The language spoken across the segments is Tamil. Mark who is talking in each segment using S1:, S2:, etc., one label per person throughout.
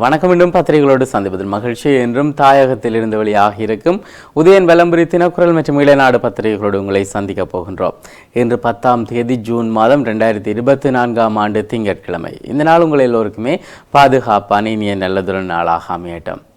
S1: வணக்கம். மீண்டும் பத்திரிகைகளோடு சந்திப்பதில் மகிழ்ச்சி. என்றும் தாயகத்தில் இருந்து வெளியாக இருக்கும் உதயன் வலம்புரி தினக்குரல் மற்றும் இளநாடு பத்திரிகைகளோடு உங்களை சந்திக்கப் போகின்றோம். இன்று பத்தாம் தேதி ஜூன் மாதம் ரெண்டாயிரத்தி இருபத்தி நான்காம் ஆண்டு திங்கட்கிழமை. இந்த நாள் உங்கள் எல்லோருக்குமே பாதுகாப்பான இனிய நல்லதொரு நாளாக அமையட்டும்.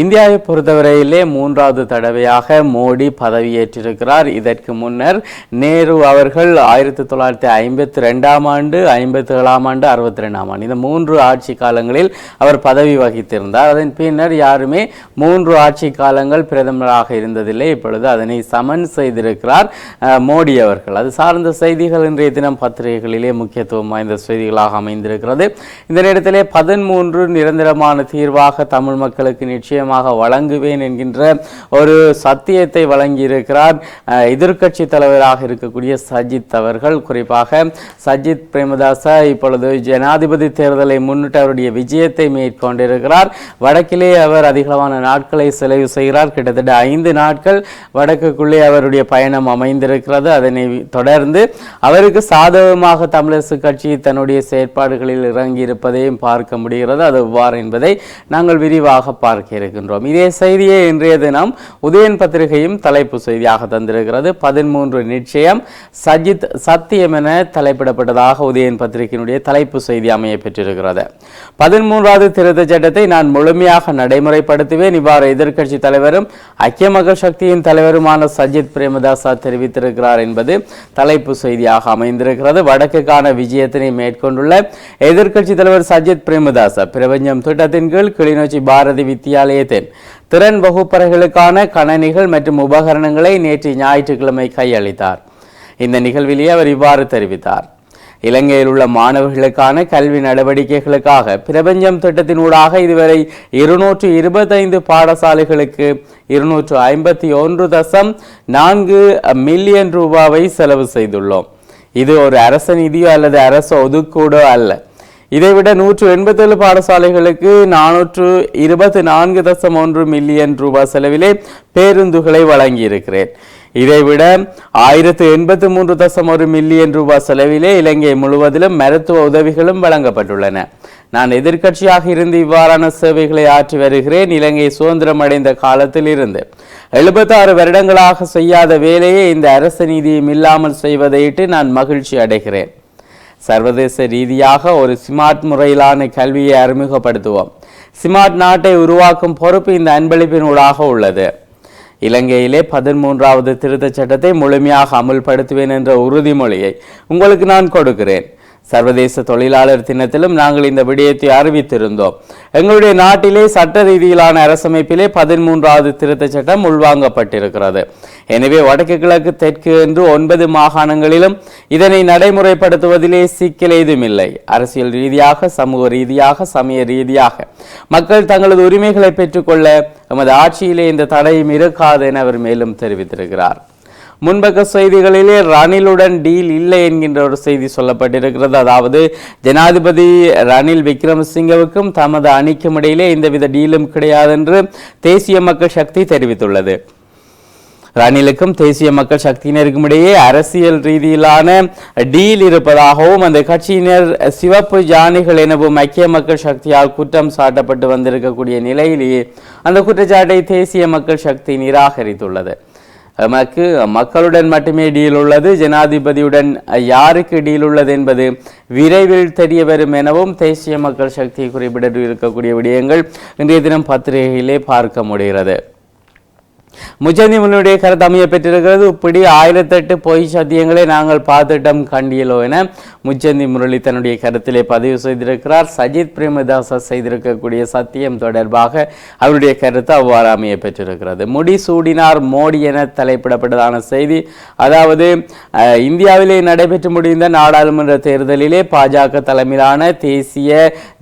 S1: இந்தியாவை பொறுத்தவரையிலே மூன்றாவது தடவையாக மோடி பதவியேற்றிருக்கிறார். இதற்கு முன்னர் நேரு அவர்கள் ஆயிரத்தி தொள்ளாயிரத்தி ஐம்பத்தி ரெண்டாம் ஆண்டு ஐம்பத்தி ஏழாம் ஆண்டு அறுபத்தி ரெண்டாம் ஆண்டு இந்த மூன்று ஆட்சி காலங்களில் அவர் பதவி வகித்திருந்தார். அதன் பின்னர் யாருமே மூன்று ஆட்சி காலங்கள் பிரதமராக இருந்ததில்லை. இப்பொழுது அதனை சமன் செய்திருக்கிறார் மோடி அவர்கள். அது சார்ந்த செய்திகள் இன்றைய தினம் பத்திரிகைகளிலே முக்கியத்துவம் வாய்ந்த செய்திகளாக அமைந்திருக்கிறது. இந்த நேரத்திலே பதிமூன்று நிரந்தரமான தீர்வாக தமிழ் மக்களுக்கு நிச்சயமாக வழங்குவேன் என்கின்ற ஒரு சத்தியத்தை வழங்கியிருக்கிறார். எதிர்கட்சி எதிர்க்கட்சி தலைவராக இருக்கக்கூடிய சஜித் அவர்கள். குறிப்பாக சஜித் பிரேமதாச இப்பொழுது ஜனாதிபதி தேர்தலை முன்னிட்டு அவருடைய விஜயத்தை மேற்கொண்டிருக்கிறார். வடக்கிலே அவர் அதிகளவான நாட்களை செலவு செய்கிறார். கிட்டத்தட்ட ஐந்து நாட்கள் வடக்குக்குள்ளே அவருடைய பயணம் அமைந்திருக்கிறது. அதனை தொடர்ந்து அவருக்கு சாதகமாக தமிழரசு கட்சி தன்னுடைய செயற்பாடுகளில் இறங்கியிருப்பதையும் பார்க்க முடிகிறது. அது எவ்வாறு என்பதை நாங்கள் விரிவாக பார்க்க இருக்கின்றோம் இதே செய்தியை இன்றைய தினம் உதயன் பத்திரிகையும் தலைப்பு செய்தியாக தந்திருக்கிறது. பதிமூன்று நிச்சயம். சஜித் சத்தியம் என தலைப்பிடப்பட்டதாக உதயன் பத்திரிகையினுடைய தலைப்பு செய்தி அமைய பெற்றிருக்கிறது. பதிமூன்றாவது திருத்த சட்டத்தை நான் முழுமையாக நடைமுறைப்படுத்துவேன். இவ்வாறு எதிர்க்கட்சி தலைவரும் ஐக்கிய மக்கள் சக்தியின் தலைவருமான சஜித் பிரேமதாசா தெரிவித்திருக்கிறார் என்பது தலைப்பு செய்தியாக அமைந்திருக்கிறது. வடக்குக்கான விஜயத்தினை மேற்கொண்டுள்ள எதிர்க்கட்சி தலைவர் சஜித் பிரேமதாச பிரபஞ்சம் திட்டத்தின் கீழ் கிளிநொச்சி பாரதி வித்தியாலயத்தின் திறன் வகுப்பறைகளுக்கான கணனிகள் மற்றும் உபகரணங்களை நேற்று ஞாயிற்றுக்கிழமை கையளித்தார். இந்த நிகழ்விலேயே அவர் இவ்வாறு தெரிவித்தார். இலங்கையில் உள்ள மாணவர்களுக்கான கல்வி நடவடிக்கைகளுக்காக பிரபஞ்சம் திட்டத்தினூடாக இதுவரை இருநூற்று இருபத்தைந்து பாடசாலைகளுக்கு இருநூற்று ஐம்பத்தி ஒன்று தசம் நான்கு மில்லியன் ரூபாவை செலவு செய்துள்ளோம். இது ஒரு அரச நிதியோ அல்லது அரச ஒதுக்கூடோ அல்ல. இதைவிட நூற்று எண்பத்தேழு பாடசாலைகளுக்கு நானூற்று இருபத்தி நான்கு தசம் ஒன்று மில்லியன் ரூபாய் செலவிலே பேருந்துகளை வழங்கியிருக்கிறேன். இதைவிட ஆயிரத்து எண்பத்தி மூன்று தசம் ஒரு மில்லியன் ரூபாய் செலவிலே இலங்கை முழுவதிலும் மருத்துவ உதவிகளும் வழங்கப்பட்டுள்ளன. நான் எதிர்க்கட்சியாக இருந்து இவ்வாறான சேவைகளை ஆற்றி வருகிறேன். இலங்கை சுதந்திரம் அடைந்த காலத்தில் இருந்து எழுபத்தாறு வருடங்களாக செய்யாத வேலையை இந்த அரச நீதியும் இல்லாமல் செய்வதையிட்டு நான் மகிழ்ச்சி அடைகிறேன். சர்வதேச ரீதியாக ஒரு ஸ்மார்ட் முறையிலான கல்வியை அறிமுகப்படுத்துவோம். ஸ்மார்ட் நாட்டை உருவாக்கும் பொறுப்பு இந்த அன்பளிப்பின் ஊடாக உள்ளது. இலங்கையிலே பதிமூன்றாவது திருத்தச் சட்டத்தை முழுமையாக அமுல்படுத்துவேன் என்ற உறுதிமொழியை உங்களுக்கு நான் கொடுக்கிறேன். சர்வதேச தொழிலாளர் தினத்திலும் நாங்கள் இந்த விடயத்தை அறிவித்திருந்தோம். எங்களுடைய நாட்டிலே சட்ட ரீதியிலான அரசமைப்பிலே பதிமூன்றாவது திருத்தச் சட்டம் உள்வாங்கப்பட்டிருக்கிறது. எனவே வடக்கு கிழக்கு தெற்கு என்று ஒன்பது மாகாணங்களிலும் இதனை நடைமுறைப்படுத்துவதிலே சிக்கல் ஏதுமில்லை அரசியல் ரீதியாக சமூக ரீதியாக சமய ரீதியாக. மக்கள் தங்களது உரிமைகளை பெற்றுக்கொள்ள எமது ஆட்சியிலே இந்த தடையும் இருக்காது என அவர் மேலும் தெரிவித்திருக்கிறார். முன்பக்க செய்திகளிலே ரணிலுடன் டீல் இல்லை என்கின்ற ஒரு செய்தி சொல்லப்பட்டிருக்கிறது. அதாவது ஜனாதிபதி ரணில் விக்ரமசிங்கவுக்கும் தமது அணிக்கும் இடையிலே எந்தவித டீலும் கிடையாது என்று தேசிய மக்கள் சக்தி தெரிவித்துள்ளது. ரணிலுக்கும் தேசிய மக்கள் சக்தியினருக்கும் இடையே அரசியல் ரீதியிலான டீல் இருப்பதாகவும் அந்த கட்சியினர் சிவப்பு ஜானிகள் எனவும் ஐக்கிய மக்கள் சக்தியால் குற்றம் சாட்டப்பட்டு வந்திருக்கக்கூடிய நிலையிலேயே அந்த குற்றச்சாட்டை தேசிய மக்கள் சக்தி நிராகரித்துள்ளது. எமக்கு மக்களுடன் மட்டுமே டீல் உள்ளது ஜனாதிபதியுடன் யாருக்கு டீல் உள்ளது என்பது விரைவில் தெரிய வரும் எனவும் தேசிய மக்கள் சக்தி குறிப்பிட்டு இருக்கக்கூடிய விடயங்கள் இன்றைய தினம் பத்திரிகையிலே பார்க்க முடிகிறது. முஜந்தி முன்னுடைய கருத்து அமைய பெற்றிருக்கிறது. இப்படி ஆயிரத்தெட்டு பொய் சத்தியங்களை நாங்கள் பார்த்துட்டோம் கண்டியலோ என முச்சந்தி முரளி தன்னுடைய கருத்திலே பதிவு செய்திருக்கிறார். சஜித் பிரேமதாச செய்திருக்கக்கூடிய சத்தியம் தொடர்பாக அவருடைய கருத்து அவ்வாறு அமைய பெற்றிருக்கிறது. முடி சூடினார் மோடி என தலைப்பிடப்பட்டதான செய்தி. அதாவது இந்தியாவிலே நடைபெற்று முடிந்த நாடாளுமன்ற தேர்தலிலே பாஜக தலைமையிலான தேசிய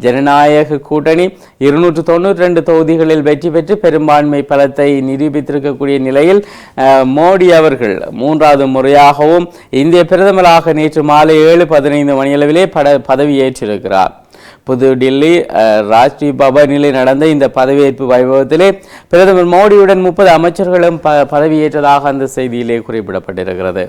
S1: ஜனநாயக கூட்டணி இருநூற்று தொண்ணூற்றி ரெண்டு தொகுதிகளில் வெற்றி பெற்று பெரும்பான்மை பலத்தை நிரூபித்திருக்கக்கூடிய நிலையில் மோடி அவர்கள் மூன்றாவது முறையாகவும் இந்திய பிரதமராக நேற்று மாலை ஏழு பதினைந்து மணியளவிலே பட பதவியேற்றிருக்கிறார் புதுடில்லி அஹ், ராஷ்டிரிய பவனிலே நடந்த இந்த பதவியேற்பு வைபவத்திலே பிரதமர் மோடியுடன் முப்பது அமைச்சர்களும் ப பதவியேற்றதாக அந்த செய்தியிலே குறிப்பிடப்பட்டிருக்கிறது.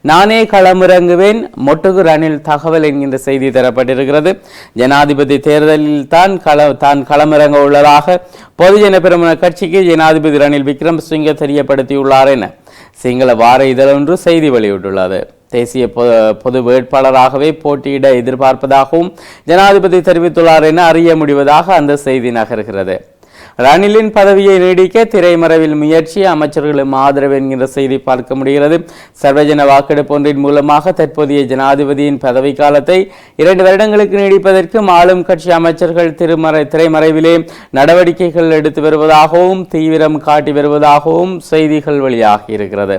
S1: நானே களமிறங்குவேன். மொட்டுகு ரணில் தகவல் என்கின்ற செய்தி தரப்பட்டிருக்கிறது. ஜனாதிபதி தேர்தலில் தான் கள தான் களமிறங்க உள்ளதாக பொதுஜன பெருமன கட்சிக்கு ஜனாதிபதி ரணில் விக்ரம்சிங்க தெரியப்படுத்தியுள்ளார் என சிங்கள வார இதழொன்று செய்தி வெளியிட்டுள்ளது. தேசிய பொ- பொது வேட்பாளராகவே போட்டியிட எதிர்பார்ப்பதாகவும் ஜனாதிபதி தெரிவித்துள்ளார் என அறிய முடிவதாக அந்த செய்தி நகர்கிறது. ரணிலின் பதவியை நீடிக்க திரைமறைவில் முயற்சி அமைச்சர்களும் ஆதரவு என்கின்ற செய்தி பார்க்க முடிகிறது. சர்வஜன வாக்கெடுப்பு ஒன்றின் மூலமாக தற்போதைய ஜனாதிபதியின் பதவி காலத்தை இரண்டு வருடங்களுக்கு நீடிப்பதற்கு ஆளும் கட்சி அமைச்சர்கள் திருமறை திரைமறைவிலே நடவடிக்கைகள் எடுத்து வருவதாகவும் தீவிரம் காட்டி வருவதாகவும் செய்திகள் வெளியாகி இருக்கிறது.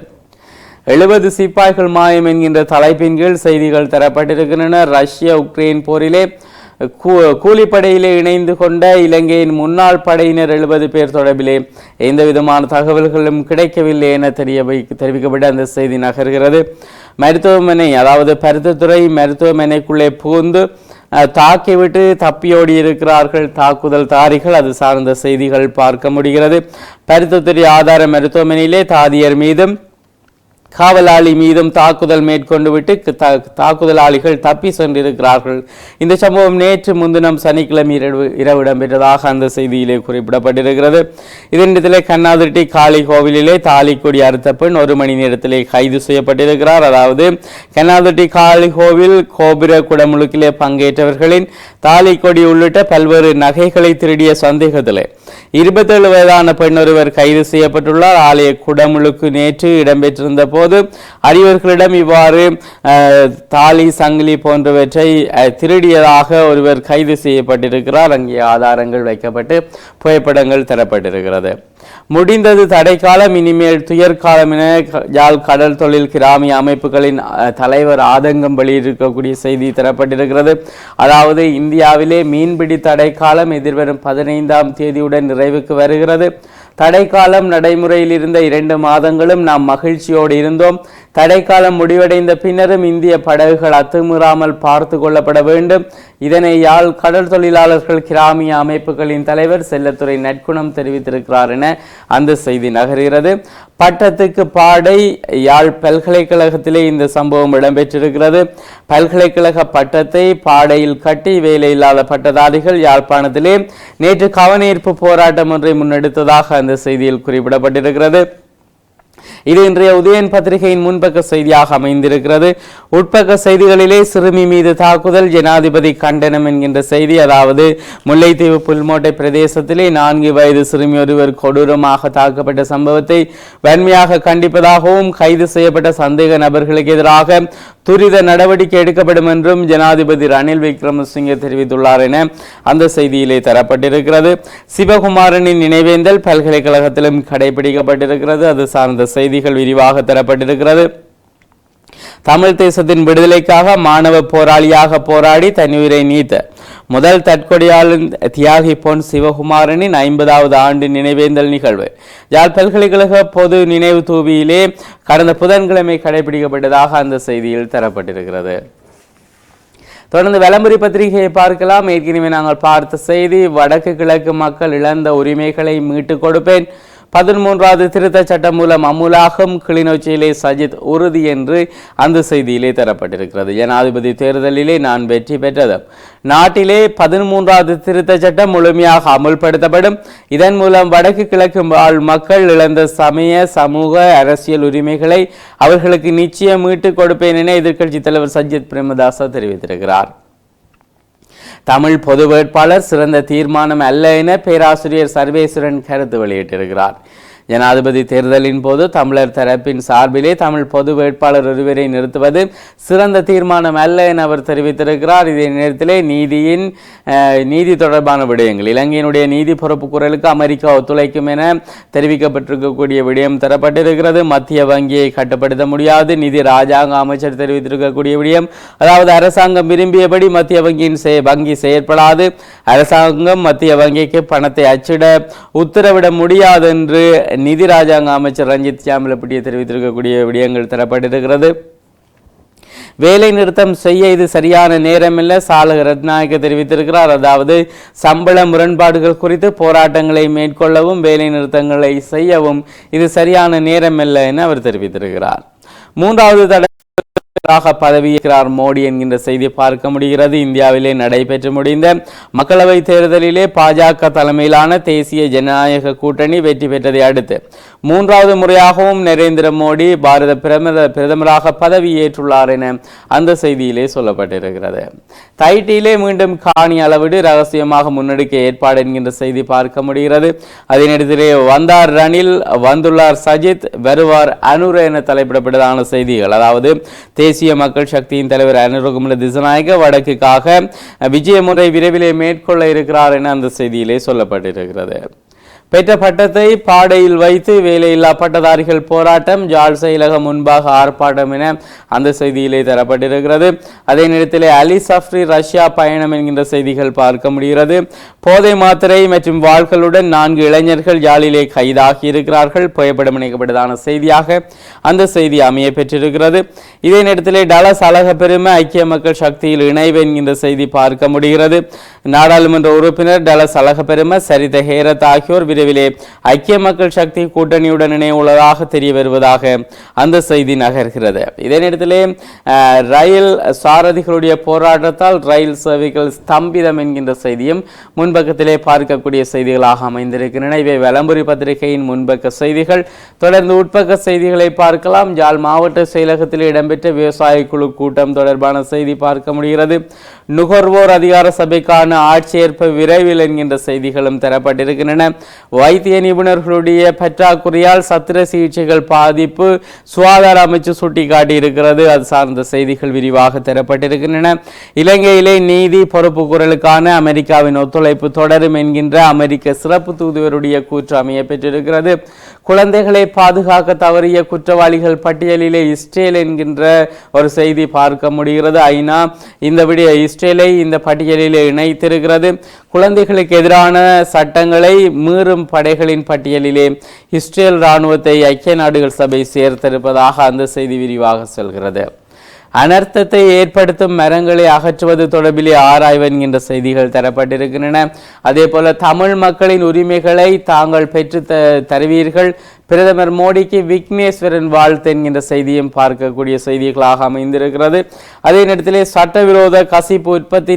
S1: எழுபது சிப்பாய்கள் மாயம் என்கின்ற தலைப்பின் கீழ் செய்திகள் தரப்பட்டிருக்கின்றன. ரஷ்ய உக்ரைன் போரிலே கூலிப்படையிலே இணைந்து கொண்ட இலங்கையின் முன்னாள் படையினர் எழுபது பேர் தொடர்பிலே எந்த விதமான தகவல்களும் கிடைக்கவில்லை என தெரிய வை- தெரிவிக்கப்பட்ட அந்த செய்தி நகர்கிறது. மருத்துவமனை அதாவது பருத்தத்துறை மருத்துவமனைக்குள்ளே புகுந்து தாக்கிவிட்டு தப்பியோடி இருக்கிறார்கள் தாக்குதல் தாரிகள் அது சார்ந்த செய்திகள் பார்க்க முடிகிறது. பருத்தத்துறை ஆதார மருத்துவமனையிலே தாதியர் மீதும் காவலாளி மீதும் தாக்குதல் மேற்கொண்டு விட்டு தாக்குதலாளிகள் தப்பி சென்றிருக்கிறார்கள். இந்த சம்பவம் நேற்று முன்தினம் சனிக்கிழமை இரவு இரவு இடம்பெற்றதாக அந்த செய்தியிலே குறிப்பிடப்பட்டிருக்கிறது. இதனிடத்திலே கண்ணாதிட்டி காளி கோவிலிலே தாலிக்கொடி அறுத்த பெண் ஒரு மணி நேரத்திலே கைது செய்யப்பட்டிருக்கிறார். அதாவது கண்ணாதிட்டி காளி கோவில் கோபுர குடமுழுக்கிலே பங்கேற்றவர்களின் தாலிக்கொடி உள்ளிட்ட பல்வேறு நகைகளை திருடிய சந்தேகத்திலே இருபத்தேழு வயதான பெண் ஒருவர் கைது செய்யப்பட்டுள்ளார். ஆலய குடமுழுக்கு நேற்று இடம்பெற்றிருந்த போது அறிவர்களிடம் இவ்வாறு தாலி சங்கிலி போன்றவற்றை திருடியதாக ஒருவர் கைது செய்யப்பட்டிருக்கிறார். அங்கே ஆதாரங்கள் வைக்கப்பட்டு புகைப்படங்கள் தரப்பட்டிருக்கிறது. முடிந்தது தடைக்காலம் இனிமேல் துயர்காலம் என யாழ் கடல் தொழில் கிராமிய அமைப்புகளின் தலைவர் ஆதங்கம் வெளியிருக்கக்கூடிய செய்தி தரப்பட்டிருக்கிறது. அதாவது இந்தியாவிலே மீன்பிடி தடைக்காலம் எதிர்வரும் பதினைந்தாம் தேதியுடன் நிறைவுக்கு வருகிறது. தடைக்காலம் நடைமுறையில் இருந்த இரண்டு மாதங்களும் நாம் மகிழ்ச்சியோடு இருந்தோம். தடைக்காலம் முடிவடைந்த பின்னரும் இந்திய படகுகள் அத்துமீறாமல் பார்த்து கொள்ளப்பட வேண்டும். இதனை யாழ் கடல் தொழிலாளர்கள் கிராமிய அமைப்புகளின் தலைவர் செல்லத்துறை நற்குணம் தெரிவித்திருக்கிறார் என அந்த செய்தி நகர்கிறது. பட்டத்துக்கு பாடை யாழ் பல்கலைக்கழகத்திலே இந்த சம்பவம் இடம்பெற்றிருக்கிறது. பல்கலைக்கழக பட்டத்தை பாடையில் கட்டி வேலையில்லாத பட்டதாரிகள் யாழ்ப்பாணத்திலே நேற்று கவனஈர்ப்பு போராட்டம் ஒன்றை முன்னெடுத்ததாக அந்த செய்தியில் குறிப்பிடப்பட்டிருக்கிறது. இது இன்றைய உதயன் பத்திரிகையின் முன்பக்க செய்தியாக அமைந்திருக்கிறது. உட்பக்க செய்திகளிலே சிறுமி மீது தாக்குதல் ஜனாதிபதி கண்டனம் என்கின்ற செய்தி அதாவது முல்லைத்தீவு புல்மோட்டை பிரதேசத்திலே நான்கு வயது சிறுமி ஒருவர் கொடூரமாக தாக்கப்பட்ட சம்பவத்தை வன்மையாக கண்டிப்பதாகவும் கைது செய்யப்பட்ட சந்தேக நபர்களுக்கு எதிராக துரித நடவடிக்கை எடுக்கப்படும் என்றும் ஜனாதிபதி ரணில் விக்ரமசிங்கே தெரிவித்துள்ளார் என அந்த செய்தியிலே தரப்பட்டிருக்கிறது. சிவகுமாரனின் நினைவேந்தல் பல்கலைக்கழகத்திலும் கடைபிடிக்கப்பட்டிருக்கிறது. அது சார்ந்த செய்திகள் விரிவாக தரப்பட்டிருக்கிறது. தமிழ் தேசத்தின் விடுதலைக்காக மாணவ போராளியாக போராடி தன்னுயிரை நீத்த முதல் தற்கொடையாளன் தியாகி பொன் சிவகுமாரனின் ஐம்பதாவது ஆண்டு நினைவேந்தல் நிகழ்வு. யாழ் பல்கலைக்கழக பொது நினைவு தூவியிலே கடந்த புதன்கிழமை கடைபிடிக்கப்பட்டதாக அந்த செய்தியில் தரப்பட்டிருக்கிறது. தொடர்ந்து விளம்பரி பத்திரிகையை பார்க்கலாம். ஏற்கனவே நாங்கள் பார்த்த செய்தி வடக்கு கிழக்கு மக்கள் இழந்த உரிமைகளை மீட்டுக் கொடுப்பேன். பதிமூன்றாவது திருத்தச் சட்டம் மூலம் அமுலாகும் கிளிநொச்சியிலே சஜித் உறுதி என்று அந்த செய்தியிலே தரப்பட்டிருக்கிறது. ஜனாதிபதி தேர்தலிலே நான் வெற்றி பெற்றது. நாட்டிலே பதிமூன்றாவது திருத்த சட்டம் முழுமையாக அமுல்படுத்தப்படும். இதன் மூலம் வடக்கு கிழக்கு வாழ் மக்கள் இழந்த சமய சமூக அரசியல் உரிமைகளை அவர்களுக்கு நிச்சயம் மீட்டுக் கொடுப்பேன் என எதிர்க்கட்சி தலைவர் சஜித் பிரேமதாச தெரிவித்திருக்கிறார். தமிழ் பொது வேட்பாளர் சிறந்த தீர்மானம் அல்ல என பேராசிரியர் சர்வேஸ்வரன் கருத்து வெளியிட்டிருக்கிறார். ஜனாதிபதி தேர்தலின் போது தமிழர் தரப்பின் சார்பிலே தமிழ் பொது வேட்பாளர் ஒருவரை நிறுத்துவது சிறந்த தீர்மானம் அல்ல என அவர் தெரிவித்திருக்கிறார். இதே நேரத்திலே நீதியின் நீதி தொடர்பான விடயங்கள். இலங்கையினுடைய நீதி பொறுப்பு குரலுக்கு அமெரிக்கா ஒத்துழைக்கும் என தெரிவிக்கப்பட்டிருக்கக்கூடிய விடயம் தரப்பட்டிருக்கிறது. மத்திய வங்கியை கட்டுப்படுத்த முடியாது. நிதி ராஜாங்க அமைச்சர் தெரிவித்திருக்கக்கூடிய விடயம். அதாவது அரசாங்கம் விரும்பியபடி மத்திய வங்கியின் செய- வங்கி செயற்படாது. அரசாங்கம் மத்திய வங்கிக்கு பணத்தை அச்சிட உத்தரவிட முடியாது என்று நிதி ராஜாங்க அமைச்சர் ரஞ்சித் சாமிலப்பட்டியை தெரிவித்திருக்கக்கூடிய விடயங்கள் தரப்பட்டிருக்கிறது. வேலை நிறுத்தம் செய்ய இது சரியான நேரமில்லை. சாலக ரத்நாயக்க தெரிவித்திருக்கிறார். அதாவது சம்பள முரண்பாடுகள் குறித்து போராட்டங்களை மேற்கொள்ளவும் வேலை நிறுத்தங்களை செய்யவும் இது சரியான நேரமில்லை என அவர் தெரிவித்திருக்கிறார். மூன்றாவது தடை பிரதமராக பதவியேற்கிறார் மோடி என்கின்ற செய்தி பார்க்க முடிகிறது. இந்தியாவிலே நடைபெற்று முடிந்த மக்களவை தேர்தலிலே பாஜக தலைமையிலான தேசிய ஜனநாயக கூட்டணி வெற்றி பெற்றதை அடுத்து மூன்றாவது முறையாகவும் நரேந்திர மோடி பாரத பிரதமர் பிரதமராக பதவியேற்றுள்ளார் என அந்த செய்தியிலே சொல்லப்பட்டிருக்கிறது. தைட்டியிலே மீண்டும் காணி அளவீடு ரகசியமாக முன்னெடுக்க ஏற்பாடு என்கின்ற செய்தி பார்க்க முடிகிறது. அதனிடத்திலே வந்தார் ரணில் வந்துள்ளார் சஜித் வருவார் அனுர என தலைப்பிடப்பட்டதான செய்திகள். அதாவது தேசிய மக்கள் சக்தியின் தலைவர் அனுரகுமல திசநாயக வடக்குக்காக விஜயமுறை விரைவிலே மேற்கொள்ள இருக்கிறார் என அந்த செய்தியிலே சொல்லப்பட்டிருக்கிறது. பெற்ற பட்டத்தை பாடையில் வைத்து வேலையில்லா பட்டதாரிகள் போராட்டம் ஜாழ் செயலகம் முன்பாக ஆர்ப்பாட்டம் என அந்த செய்தியிலே தரப்பட்டிருக்கிறது. அதே நேரத்தில் அலி சஃப்ரி ரஷ்யா பயணம் என்கின்ற செய்திகள் பார்க்க முடிகிறது. போதை மாத்திரை மற்றும் வாள்களுடன் நான்கு இளைஞர்கள் யாழிலே கைதாகி இருக்கிறார்கள். புகைப்படம் இணைக்கப்பட்டதான செய்தியாக அந்த செய்தி அமைய பெற்றிருக்கிறது. இதே நேரத்திலே டலஸ் அழக பெருமை ஐக்கிய மக்கள் சக்தியில் இணைவு என்கின்ற செய்தி பார்க்க முடிகிறது. நாடாளுமன்ற உறுப்பினர் டலஸ் அழக பெருமை சரித ஹேரத் ஆகியோர் விரைவிலே ஐக்கிய மக்கள் சக்தி கூட்டணியுடன் இணைய உள்ளதாக தெரிய வருவதாக அந்த செய்தி நகர்கிறது. இதே நேரத்திலே ரயில் சாரதிகளுடைய போராட்டத்தால் ரயில் சேவைகள் ஸ்தம்பிதம் என்கின்ற செய்தியும் முன்பக்கத்திலே பார்க்கக்கூடிய செய்திகளாக அமைந்திருக்கின்றன இவை வலம்புரி பத்திரிகையின் முன்பக்க செய்திகள். தொடர்ந்து உட்பக்க செய்திகளை பார்க்கலாம். ஜாழ் மாவட்ட செயலகத்தில் இடம்பெற்ற விவசாய குழு கூட்டம் தொடர்பான செய்தி பார்க்க முடிகிறது. நுகர்வோர் அதிகார சபைக்கான ஆட்சேர்ப்பு விரைவில் என்கின்ற செய்திகளும் தரப்பட்டிருக்கின்றன. வைத்திய நிபுணர்களுடைய பற்றாக்குறையால் சத்திர சிகிச்சைகள் பாதிப்பு சுகாதார அமைச்சு சுட்டிக்காட்டியிருக்கிறது. அது சார்ந்த செய்திகள் விரிவாக தரப்பட்டிருக்கின்றன. இலங்கையிலே நீதி பொறுப்பு குரலுக்கான அமெரிக்காவின் ஒத்துழைப்பு தொடரும் என்கின்ற அமெரிக்க சிறப்பு தூதுவருடைய கூற்று அமைய பெற்றிருக்கிறது. குழந்தைகளை பாதுகாக்க தவறிய குற்றவாளிகள் பட்டியலிலே இஸ்ரேல் என்கின்ற ஒரு செய்தி பார்க்க முடிகிறது. ஐநா இந்த விட இஸ்ரேலை இந்த பட்டியலிலே இணைத்திருக்கிறது. குழந்தைகளுக்கு எதிரான சட்டங்களை மீறும் படைகளின் பட்டியலிலே இஸ்ரேல் இராணுவத்தை ஐக்கிய நாடுகள் சபை சேர்த்திருப்பதாக அந்த செய்தி விரிவாக சொல்கிறது. அனர்த்தத்தை ஏற்படுத்தும் மரங்களை அகற்றுவது தொடர்பிலே ஆராய்வு என்கின்ற செய்திகள் தரப்பட்டிருக்கின்றன. அதே போல தமிழ் மக்களின் உரிமைகளை தாங்கள் பெற்று த தருவீர்கள். பிரதமர் மோடிக்கு விக்னேஸ்வரன் வாழ்த்து என்கின்ற செய்தியும் பார்க்கக்கூடிய செய்திகளாக அமைந்திருக்கிறது. அதே நேரத்திலே சட்டவிரோத கசிப்பு உற்பத்தி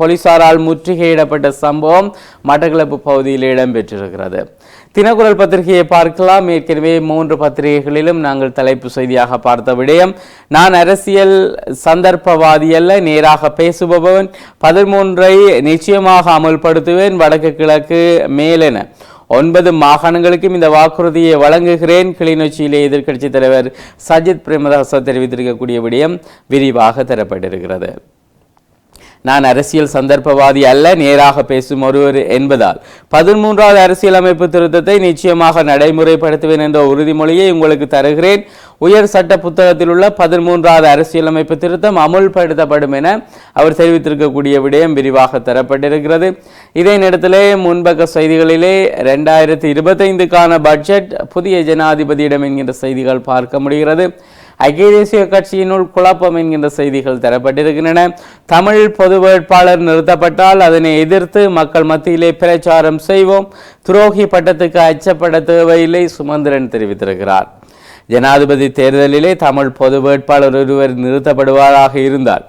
S1: போலீசாரால் முற்றுகையிடப்பட்ட சம்பவம் மட்டக்களப்பு பகுதியில் இடம்பெற்றிருக்கிறது. தினக்குரல் பத்திரிகையை பார்க்கலாம். ஏற்கனவே மூன்று பத்திரிகைகளிலும் நாங்கள் தலைப்பு செய்தியாக பார்த்த விடயம் நான் அரசியல் சந்தர்ப்பவாதி அல்ல நேராக பேசுபவன் பதிமூன்றை நிச்சயமாக அமல்படுத்துவேன் வடக்கு கிழக்கு மேலென. ஒன்பது மாகாணங்களுக்கும் இந்த வாக்குறுதியை வழங்குகிறேன் கிளிநொச்சியிலே எதிர்க்கட்சித் தலைவர் சஜித் பிரேமதாச தெரிவித்திருக்கக்கூடிய விடயம் விரிவாக தரப்பட்டிருக்கிறது. நான் அரசியல் சந்தர்ப்பவாதி அல்ல நேராக பேசும் ஒருவர் என்பதால். பதிமூன்றாவது அரசியலமைப்பு திருத்தத்தை நிச்சயமாக நடைமுறைப்படுத்துவேன் என்ற உறுதிமொழியை உங்களுக்கு தருகிறேன். உயர் சட்ட புத்தகத்தில் உள்ள பதிமூன்றாவது அரசியலமைப்பு திருத்தம் அமுல்படுத்தப்படும் என அவர் தெரிவித்திருக்கக்கூடிய விடயம் விரிவாக தரப்பட்டிருக்கிறது. இதே நேரத்திலே முன்பக்க செய்திகளிலே ரெண்டாயிரத்தி இருபத்தைந்துக்கான பட்ஜெட் புதிய ஜனாதிபதியிடம் என்கின்ற செய்திகள் பார்க்க முடிகிறது. ஐக்கிய தேசிய கட்சியினுள் குழப்பம் என்கின்ற செய்திகள் தரப்பட்டிருக்கின்றன. தமிழ் பொது வேட்பாளர் நிறுத்தப்பட்டால் அதனை எதிர்த்து மக்கள் மத்தியிலே பிரச்சாரம் செய்வோம். துரோகி பட்டத்துக்கு அச்சப்பட தேவையில்லை சுமந்திரன் தெரிவித்திருக்கிறார். ஜனாதிபதி தேர்தலிலே தமிழ் பொது வேட்பாளர் ஒருவர் நிறுத்தப்படுவாராக இருந்தால்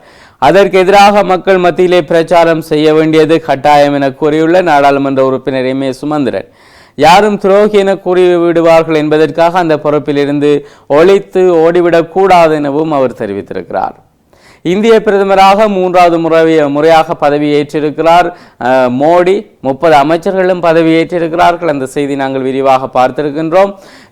S1: அதற்கு எதிராக மக்கள் மத்தியிலே பிரச்சாரம் செய்ய வேண்டியது கட்டாயம் என கூறியுள்ள நாடாளுமன்ற உறுப்பினர் எம் ஏ சுமந்திரன். யாரும் துரோகி என கூறி விடுவார்கள் என்பதற்காக அந்த பொறுப்பிலிருந்து ஒழித்து ஓடிவிடக் கூடாது எனவும் அவர் தெரிவித்திருக்கிறார். இந்திய பிரதமராக மூன்றாவது முறை முறையாக பதவியேற்றிருக்கிறார். மோடி முப்பது அமைச்சர்களும் பதவியேற்றிருக்கிறார்கள். அந்த செய்தி நாங்கள் விரிவாக பார்த்திருக்கின்றோம்.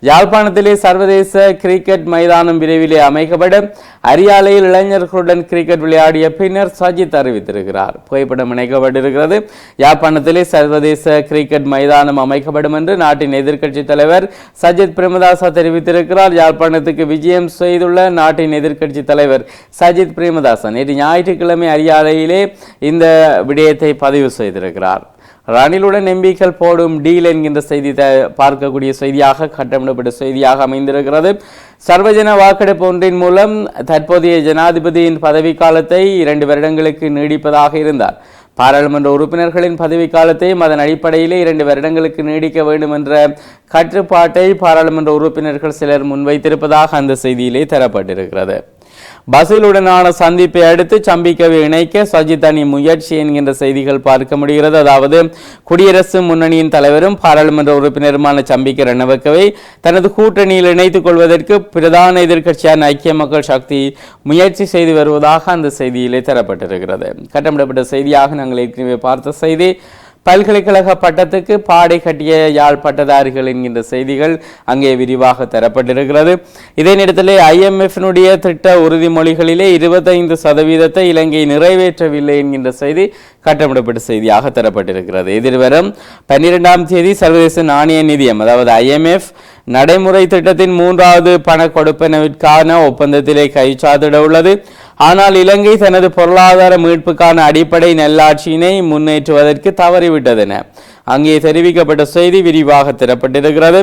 S1: யாழ்ப்பாணத்திலே சர்வதேச கிரிக்கெட் மைதானம் விரைவிலே அமைக்கப்படும். அரியாலையில் இளைஞர்களுடன் கிரிக்கெட் விளையாடிய பின்னர் சஜித் அறிவித்திருக்கிறார். புகைப்படம் இணைக்கப்பட்டிருக்கிறது. யாழ்ப்பாணத்திலே சர்வதேச கிரிக்கெட் மைதானம் அமைக்கப்படும் என்று நாட்டின் எதிர்க்கட்சி தலைவர் சஜித் பிரேமதாசா தெரிவித்திருக்கிறார். யாழ்ப்பாணத்துக்கு விஜயம் செய்துள்ள நாட்டின் எதிர்க்கட்சி தலைவர் சஜித் பிரேமதாசன் நேற்று ஞாயிற்றுக்கிழமை அரியாலையிலே இந்த விடயத்தை பதிவு செய்திருக்கிறார். ரணிலுடன் எம்பிக்கள் போடும் டீல் என்கின்ற செய்தி பார்க்கக்கூடிய செய்தியாக கட்டமிடப்பட்ட செய்தியாக அமைந்திருக்கிறது. சர்வஜன வாக்கெடுப்பு ஒன்றின் மூலம் தற்போதைய ஜனாதிபதியின் பதவிக்காலத்தை இரண்டு வருடங்களுக்கு நீடிப்பதாக இருந்தார். பாராளுமன்ற உறுப்பினர்களின் பதவிக்காலத்தையும் அதன் அடிப்படையிலே இரண்டு வருடங்களுக்கு நீடிக்க வேண்டும் என்ற கட்டுப்பாட்டை பாராளுமன்ற உறுப்பினர்கள் சிலர் முன்வைத்திருப்பதாக அந்த செய்தியிலே தரப்பட்டிருக்கிறது. பசிலுடனான சந்திப்பை அடுத்து சம்பிக்கவை இணைக்க சஜித் அணி முயற்சி என்கின்ற செய்திகள் பார்க்க முடிகிறது. அதாவது குடியரசு முன்னணியின் தலைவரும் பாராளுமன்ற உறுப்பினருமான சம்பிக்க ரணவக்கவை தனது கூட்டணியில் இணைத்துக் கொள்வதற்கு பிரதான எதிர்க்கட்சியான ஐக்கிய மக்கள் சக்தி முயற்சி செய்து வருவதாக அந்த செய்தியிலே தரப்பட்டிருக்கிறது. கட்டமிடப்பட்ட செய்தியாக நாங்கள் ஏற்கனவே பார்த்த செய்தி. பல்கலைக்கழக பட்டத்துக்கு பாடை கட்டிய யாழ் பட்டதாரிகள் என்கின்ற செய்திகள் அங்கே விரிவாக தரப்பட்டிருக்கிறது. இதே நேரத்தில் ஐஎம்எஃபினுடைய திட்ட உறுதிமொழிகளிலே இருபத்தைந்து சதவீதத்தை இலங்கை நிறைவேற்றவில்லை என்கின்ற செய்தி கட்டமிடப்பட்ட செய்தியாக தரப்பட்டிருக்கிறது. எதிர்வரும் பன்னிரெண்டாம் தேதி சர்வதேச நாணய நிதியம் அதாவது ஐஎம்எஃப் நடைமுறை திட்டத்தின் மூன்றாவது பண கொடுப்பனவிற்கான ஒப்பந்தத்திலே கைச்சாத்திட உள்ளது ஆனால் இலங்கை தனது பொருளாதார மீட்புக்கான அடிப்படை நல்லாட்சியினை முன்னேற்றுவதற்கு தவறிவிட்டதென அங்கே தெரிவிக்கப்பட்ட செய்தி விரிவாக திறப்பட்டிருக்கிறது.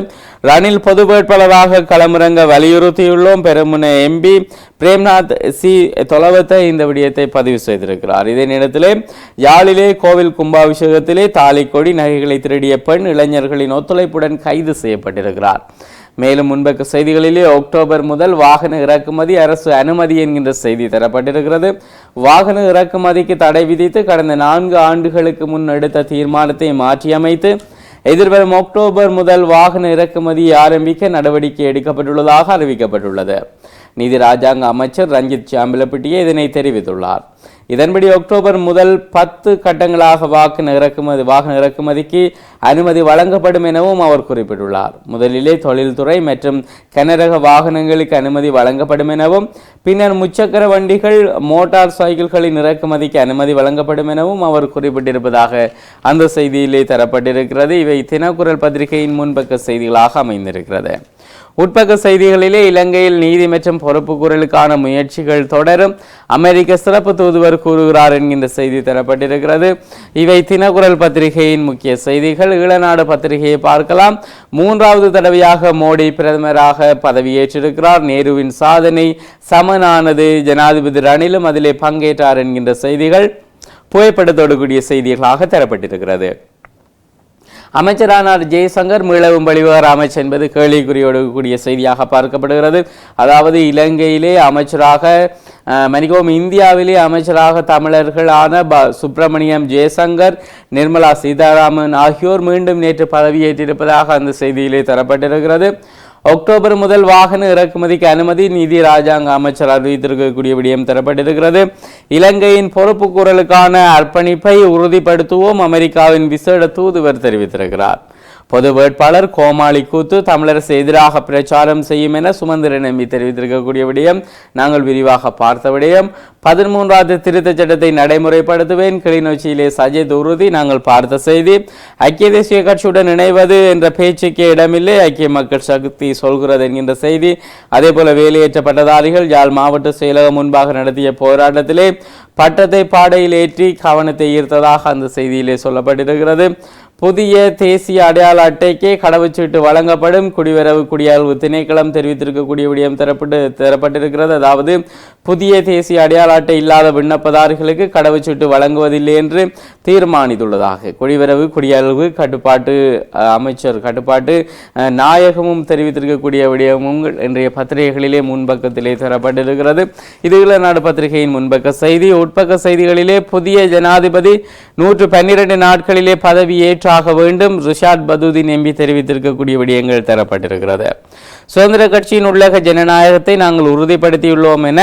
S1: ரணில் பொது வேட்பாளராக களமிறங்க வலியுறுத்தியுள்ளோம். பெருமுன எம்பி பிரேம்நாத் சி தொலவத்தை இந்த விடயத்தை பதிவு செய்திருக்கிறார். இதே நேரத்திலே யாழிலே கோவில் கும்பாபிஷேகத்திலே தாலிக்கொடி நகைகளை திருடிய பெண் இளைஞர்களின் ஒத்துழைப்புடன் கைது செய்யப்பட்டிருக்கிறார். மேலும் முன்பக்க செய்திகளிலே அக்டோபர் முதல் வாகன இறக்குமதி அரசு அனுமதி என்கின்ற செய்தி தரப்பட்டிருக்கிறது. வாகன இறக்குமதிக்கு தடை விதித்து கடந்த நான்கு ஆண்டுகளுக்கு முன் எடுத்த தீர்மானத்தை மாற்றியமைத்து எதிர்வரும் அக்டோபர் முதல் வாகன இறக்குமதி ஆரம்பிக்க நடவடிக்கை எடுக்கப்பட்டுள்ளதாக அறிவிக்கப்பட்டுள்ளது. நிதி ராஜாங்க அமைச்சர் ரஞ்சித் சாம்பலப்பட்டியே இதனை தெரிவித்துள்ளார். இதன்படி அக்டோபர் முதல் பத்து கட்டங்களாக வாக்கு இறக்குமதி வாகன இறக்குமதிக்கு அனுமதி வழங்கப்படும் எனவும் அவர் குறிப்பிட்டுள்ளார். முதலிலே தொழில்துறை மற்றும் கனரக வாகனங்களுக்கு அனுமதி வழங்கப்படும் எனவும் பின்னர் முச்சக்கர வண்டிகள் மோட்டார் சைக்கிள்களின் இறக்குமதிக்கு அனுமதி வழங்கப்படும் எனவும் அவர் குறிப்பிட்டிருப்பதாக அந்த செய்தியிலே தரப்பட்டிருக்கிறது. இவை தினக்குரல் பத்திரிகையின் முன்பக்க செய்திகளாக அமைந்திருக்கிறது. உட்பக்க செய்திகளிலே இலங்கையில் நீதி மற்றும் பொறுப்பு குரலுக்கான முயற்சிகள் தொடரும். அமெரிக்க சிறப்பு தூதுவர் கூறுகிறார் என்கின்ற செய்தி தரப்பட்டிருக்கிறது. இவை தினக்குரல் பத்திரிகையின் முக்கிய செய்திகள். ஈழநாடு பத்திரிகையை பார்க்கலாம். மூன்றாவது தடவையாக மோடி பிரதமராக பதவியேற்றிருக்கிறார். நேருவின் சாதனை சமனானது. ஜனாதிபதி ரணிலும் அதிலே பங்கேற்றார் என்கின்ற செய்திகள் புகைப்படத்தோடு கூடிய செய்திகளாக தரப்பட்டிருக்கிறது. அமைச்சரானார் ஜெய்சங்கர் மீளவும் வெளிவர அமைச்சர் என்பது கேள்விக்குறியோடு கூடிய செய்தியாக பார்க்கப்படுகிறது. அதாவது இலங்கையிலே அமைச்சராக மணிகோம் இந்தியாவிலே அமைச்சராக தமிழர்களான ப சுப்பிரமணியம் ஜெயசங்கர் நிர்மலா சீதாராமன் ஆகியோர் மீண்டும் நேற்று பதவியேற்றிருப்பதாக அந்த செய்தியிலே தரப்பட்டிருக்கிறது. அக்டோபர் முதல் வாகன இறக்குமதிக்கு அனுமதி நிதி ராஜாங்க அமைச்சர் அறிவித்திருக்கக்கூடிய விடயம் தரப்பட்டிருக்கிறது. இலங்கையின் பொறுப்பு குரலுக்கான அர்ப்பணிப்பை உறுதிப்படுத்துவோம். அமெரிக்காவின் விசேட தூதுவர் தெரிவித்திருக்கிறார். பொது வேட்பாளர் கோமாளி கூத்து தமிழரசு எதிராக பிரச்சாரம் செய்யும் என சுமந்திர நம்பி தெரிவித்திருக்கக்கூடிய விடயம் நாங்கள் விரிவாக பார்த்த விடயம். பதிமூன்றாவது திருத்தச் சட்டத்தை நடைமுறைப்படுத்துவேன். கிளிநொச்சியிலே சஜித் உறுதி நாங்கள் பார்த்த செய்தி. ஐக்கிய தேசிய கட்சியுடன் இணைவது என்ற பேச்சுக்கே இடமில்லை. ஐக்கிய மக்கள் சக்தி சொல்கிறது என்கின்ற செய்தி. அதே போல வேலையேற்ற பட்டதாரிகள் யாழ் மாவட்ட செயலகம் முன்பாக நடத்திய போராட்டத்திலே பட்டத்தை பாடையில் ஏற்றி கவனத்தை ஈர்த்ததாக அந்த செய்தியிலே சொல்லப்பட்டிருக்கிறது. புதிய தேசிய அடையாள அட்டைக்கே கடவுச்சீட்டு வழங்கப்படும். குடிவரவு குடியாழ்வு திணைக்களம் தெரிவித்திருக்கக்கூடிய விடயம் தரப்பட்டு தரப்பட்டிருக்கிறது. அதாவது புதிய தேசிய அடையாள அட்டை இல்லாத விண்ணப்பதாரிகளுக்கு கடவுச்சீட்டு வழங்குவதில்லை என்று தீர்மானித்துள்ளதாக குடிவரவு குடியாழ்வு கட்டுப்பாட்டு அஹ், அமைச்சர் கட்டுப்பாட்டு அஹ், நாயகமும் தெரிவித்திருக்கக்கூடிய விடயமும் இன்றைய பத்திரிகைகளிலே முன்பக்கத்திலே தரப்பட்டிருக்கிறது. இது நாடு பத்திரிகையின் முன்பக்க செய்தி உட்பக்க செய்திகளிலே புதிய ஜனாதிபதி நூற்று பன்னிரண்டு நாட்களிலே பதவி ஏற்றாக வேண்டும். ரிஷாத் பதுதீன் எம்பி தெரிவித்திருக்கக்கூடிய விடயங்கள் தரப்பட்டிருக்கிறது. சுதந்திர கட்சியின் உள்ளக ஜனநாயகத்தை நாங்கள் உறுதிப்படுத்தியுள்ளோம் என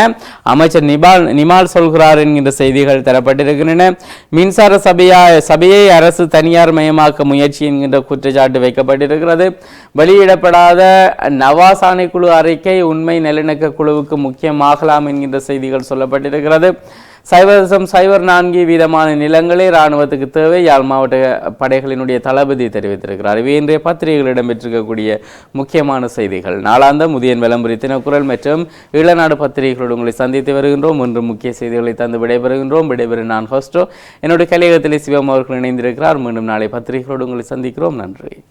S1: அமைச்சர் நிபால் நிமால் சொல்கிறார் என்கின்ற செய்திகள் தரப்பட்டிருக்கின்றன. மின்சார சபையா சபையை அரசு தனியார் மயமாக்க முயற்சி என்கின்ற குற்றச்சாட்டு வைக்கப்பட்டிருக்கிறது. வெளியிடப்படாத நவாஸ் ஆணைக்குழு அறிக்கை உண்மை நல்லிணக்க குழுவுக்கு முக்கியமாகலாம் என்கின்ற செய்திகள் சொல்லப்பட்டிருக்கிறது. சைவசம் சைவர் நான்கு வீதமான நிலங்களே இராணுவத்துக்கு தேவை. யாழ் மாவட்ட படைகளினுடைய தளபதி தெரிவித்திருக்கிறார். இவை இன்றைய பத்திரிகைகள் இடம்பெற்றிருக்கக்கூடிய முக்கியமான செய்திகள். நாளாந்த முதியன் விளம்பரி தினக்குரல் மற்றும் ஈழநாடு பத்திரிகைகளோடு உங்களை சந்தித்து வருகின்றோம். இன்று முக்கிய செய்திகளை தந்து விடைபெறுகின்றோம். விடைபெறும் நான் ஹோஸ்டோ. என்னுடைய கலையகத்திலே சிவம் அவர்கள் இணைந்திருக்கிறார். மீண்டும் நாளை பத்திரிகைகளோடு உங்களை சந்திக்கிறோம். நன்றி.